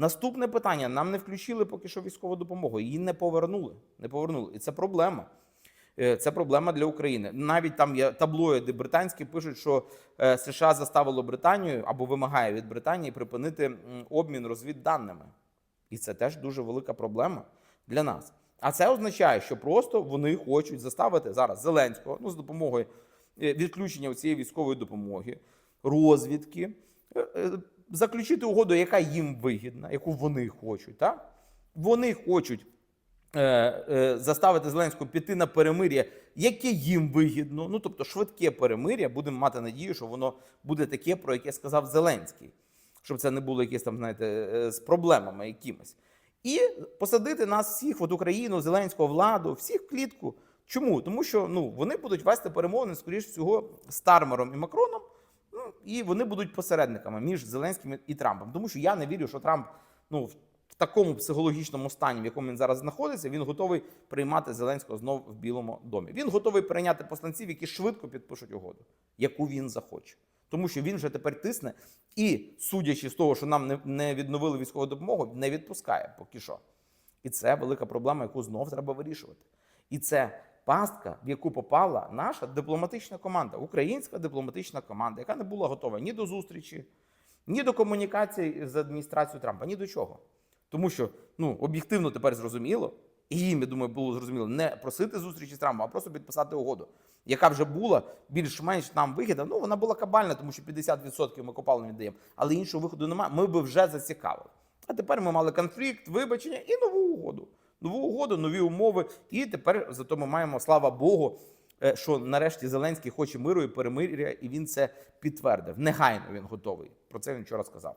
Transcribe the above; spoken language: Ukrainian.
Наступне питання: нам не включили поки що військову допомогу. Її не повернули. Не повернули. І це проблема. Е, Це проблема для України. Навіть там є таблоїди британські пишуть, що е, США заставило Британію або вимагає від Британії припинити обмін розвідданими. І це теж дуже велика проблема для нас. А це означає, що просто вони хочуть заставити зараз Зеленського ну, з допомогою е, відключення цієї військової допомоги, розвідки, заключити угоду, яка їм вигідна, яку вони хочуть. Так? Вони хочуть е, е, заставити Зеленського піти на перемир'я, яке їм вигідно. Ну тобто швидке перемир'я. Будемо мати надію, що воно буде таке, про яке сказав Зеленський, щоб це не було якесь там, знаєте, е, з проблемами якимись. І посадити нас всіх, от Україну, Зеленського владу, всіх в клітку. Чому? Тому що ну вони будуть вести перемовини, скоріш всього, з Тармером і Макроном. І вони будуть посередниками між Зеленським і Трампом. Тому що я не вірю, що Трамп ну в такому психологічному стані, в якому він зараз знаходиться, він готовий приймати Зеленського знов в Білому домі. Він готовий прийняти посланців, які швидко підпишуть угоду, яку він захоче. Тому що він вже тепер тисне і, судячи з того, що нам не, не відновили військову допомогу, не відпускає поки що. І це велика проблема, яку знов треба вирішувати. І це пастка, в яку попала наша дипломатична команда, українська дипломатична команда, яка не була готова ні до зустрічі, ні до комунікації з адміністрацією Трампа, ні до чого. Тому що ну, об'єктивно тепер зрозуміло, і їм, я думаю, було зрозуміло не просити зустрічі з Трампом, а просто підписати угоду, яка вже була більш-менш нам вигідна. Ну, вона була кабальна, тому що 50% ми копалин віддаємо, але іншого виходу немає. Ми би вже зацікавили. А тепер ми мали конфлікт, вибачення і нову угоду. Нову угоду, нові умови. І тепер зато ми маємо, слава Богу, е, що нарешті Зеленський хоче миру і перемир'я, і він це підтвердив. Негайно він готовий. Про це він вчора сказав.